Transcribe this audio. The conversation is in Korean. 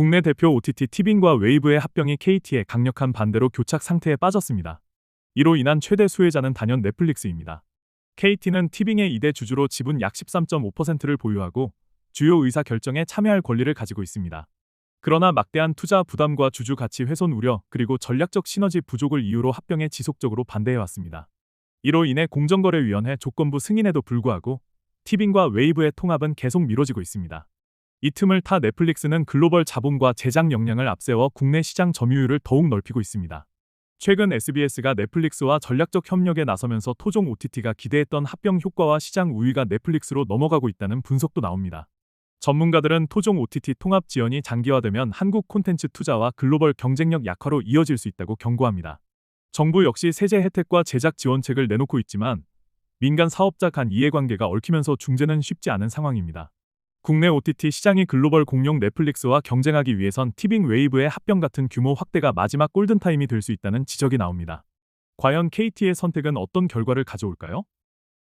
국내 대표 OTT 티빙과 웨이브의 합병이 KT의 강력한 반대로 교착 상태에 빠졌습니다. 이로 인한 최대 수혜자는 단연 넷플릭스입니다. KT는 티빙의 2대 주주로 지분 약 13.5%를 보유하고 주요 의사 결정에 참여할 권리를 가지고 있습니다. 그러나 막대한 투자 부담과 주주 가치 훼손 우려 그리고 전략적 시너지 부족을 이유로 합병에 지속적으로 반대해왔습니다. 이로 인해 공정거래위원회 조건부 승인에도 불구하고 티빙과 웨이브의 통합은 계속 미뤄지고 있습니다. 이 틈을 타 넷플릭스는 글로벌 자본과 제작 역량을 앞세워 국내 시장 점유율을 더욱 넓히고 있습니다. 최근 SBS가 넷플릭스와 전략적 협력에 나서면서 토종 OTT가 기대했던 합병 효과와 시장 우위가 넷플릭스로 넘어가고 있다는 분석도 나옵니다. 전문가들은 토종 OTT 통합 지연이 장기화되면 한국 콘텐츠 투자와 글로벌 경쟁력 약화로 이어질 수 있다고 경고합니다. 정부 역시 세제 혜택과 제작 지원책을 내놓고 있지만 민간 사업자 간 이해관계가 얽히면서 중재는 쉽지 않은 상황입니다. 국내 OTT 시장이 글로벌 공룡 넷플릭스와 경쟁하기 위해선 티빙 웨이브의 합병 같은 규모 확대가 마지막 골든타임이 될 수 있다는 지적이 나옵니다. 과연 KT의 선택은 어떤 결과를 가져올까요?